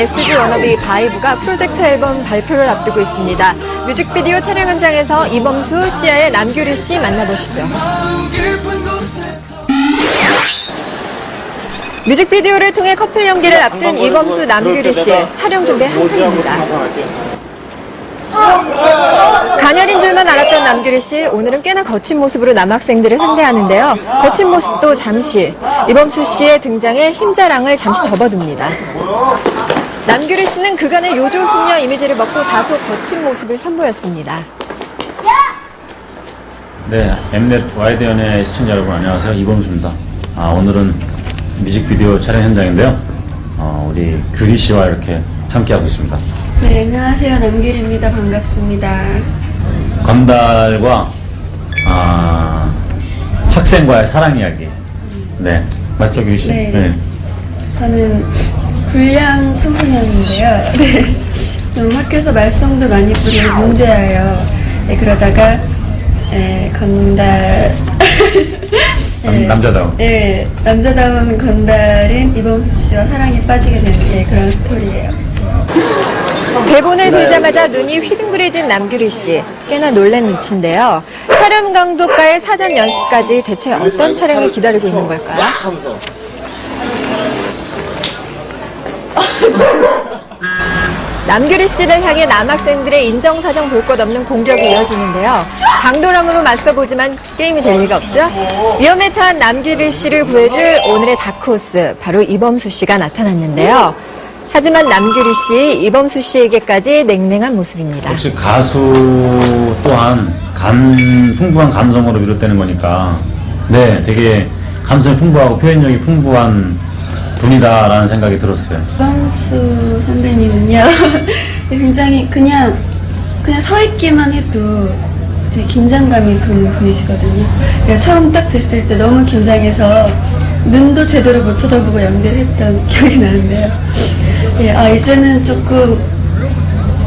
SG 워너비 바이브가 프로젝트 앨범 발표를 앞두고 있습니다. 뮤직비디오 촬영 현장에서 이범수, 시아의 남규리 씨 만나보시죠. 뮤직비디오를 통해 커플 연기를 앞둔 이범수, 남규리 씨 촬영 준비 한창입니다. 가녀린 줄만 알았던 남규리 씨, 오늘은 꽤나 거친 모습으로 남학생들을 상대하는데요. 거친 모습도 잠시, 이범수 씨의 등장에 힘자랑을 잠시 접어둡니다. 남규리 씨는 그간의 요조 숙녀 이미지를 먹고 다소 거친 모습을 선보였습니다. 네, 엠넷 와이드 연예 시청자 여러분 안녕하세요. 이범수입니다. 아, 오늘은 뮤직비디오 촬영 현장인데요. 어, 우리 규리 씨와 이렇게 함께하고 있습니다. 네, 안녕하세요. 남길입니다. 반갑습니다. 건달과 아, 학생과의 사랑 이야기. 네, 맞죠, 규리 씨? 네. 저는 불량 청소년인데요. 네. 좀 학교에서 말썽도 많이 부리고 문제예요. 네, 그러다가 네, 건달 남- 남자다운. 네, 남자다운 건달인 이범수 씨와 사랑에 빠지게 되는 예, 그런 스토리예요. 대본을 들자마자 눈이 휘둥그레진 남규리 씨. 꽤나 놀란 눈치인데요. 촬영 감독과의 사전 연습까지 대체 어떤 촬영이 기다리고 있는 걸까요? 남규리 씨를 향해 남학생들의 인정사정 볼 것 없는 공격이 이어지는데요. 강도람으로 맞서보지만 게임이 될 리가 없죠. 위험에 처한 남규리 씨를 구해줄 오늘의 다크호스, 바로 이범수 씨가 나타났는데요. 하지만 남규리 씨, 이범수 씨에게까지 냉랭한 모습입니다. 역시 가수 또한 감, 풍부한 감성으로 비롯되는 거니까, 네, 되게 감성이 풍부하고 표현력이 풍부한 분이다라는 생각이 들었어요. 이범수 선배님은요, 굉장히 그냥, 그냥 서 있기만 해도 되게 긴장감이 도는 분이시거든요. 처음 딱 뵀을 때 너무 긴장해서 눈도 제대로 못 쳐다보고 연기를 했던 기억이 나는데요. 예, 아, 이제는 조금,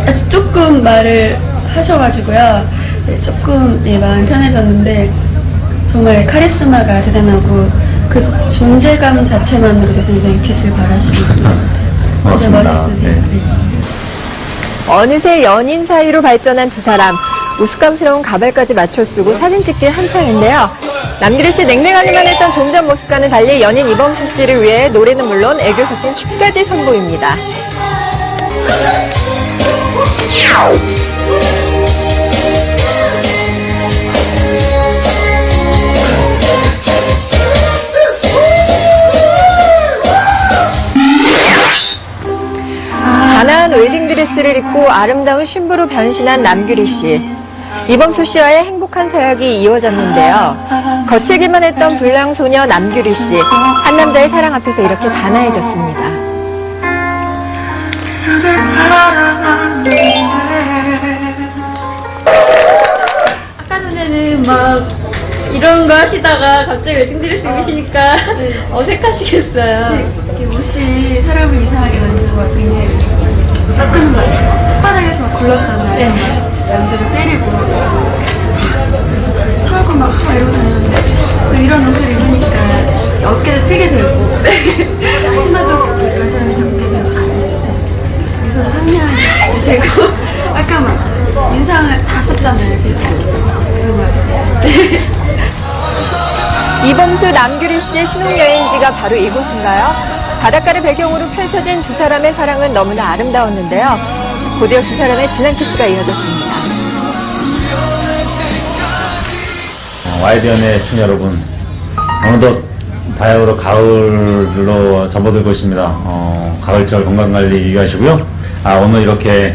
아직 조금 말을 하셔가지고요. 예, 조금 예, 마음이 편해졌는데, 정말 카리스마가 대단하고, 그 존재감 자체만으로도 굉장히 빛을 진짜 고맙습니다. 멋있으세요. 네. 네. 어느새 연인 사이로 발전한 두 사람. 우스꽝스러운 가발까지 맞춰 쓰고 사진 찍기 한창인데요. 남규리 씨 냉랭하기만 했던 좀 전 모습과는 달리 연인 이범수 씨를 위해 노래는 물론 애교 섞인 춤까지 선보입니다. 가나한 웨딩드레스를 입고 아름다운 신부로 변신한 남규리 씨. 이범수 씨와의 행복한 사역이 이어졌는데요. 거칠기만 했던 불량 소녀 남규리 씨. 한 남자의 사랑 앞에서 이렇게 단아해졌습니다. 이런 거 하시다가 갑자기 웨딩드레스 입으시니까 어색하시겠어요. 이렇게 옷이 사람을 이상하게 만든 것게 깎는 말 바닥에서 막 굴렀잖아요. 양재를 때리고 이범수 남규리 씨의 신혼여행지가 바로 이곳인가요? 바닷가를 배경으로 펼쳐진 두 사람의 사랑은 너무나 아름다웠는데요. 곧이어 두 사람의 진한 키스가 이어졌습니다. 연예 시청자 여러분, 어느덧 바야흐로 가을로 접어들고 있습니다. 어, 가을철 건강관리 유의하시고요. 아, 오늘 이렇게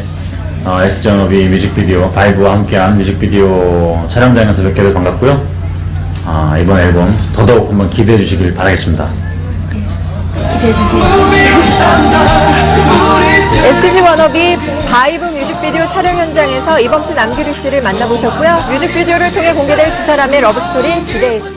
어, S전업이 뮤직비디오, 바이브와 함께한 뮤직비디오 촬영장에서 뵙게 돼서 반갑고요. 아, 이번 앨범 더더욱 한번 기대해 주시길 바라겠습니다. 기대해 주세요. SG 워너비 바이브 뮤직비디오 촬영 현장에서 이범수 남규리 씨를 만나보셨고요. 뮤직비디오를 통해 공개될 두 사람의 러브스토리 기대해 주세요.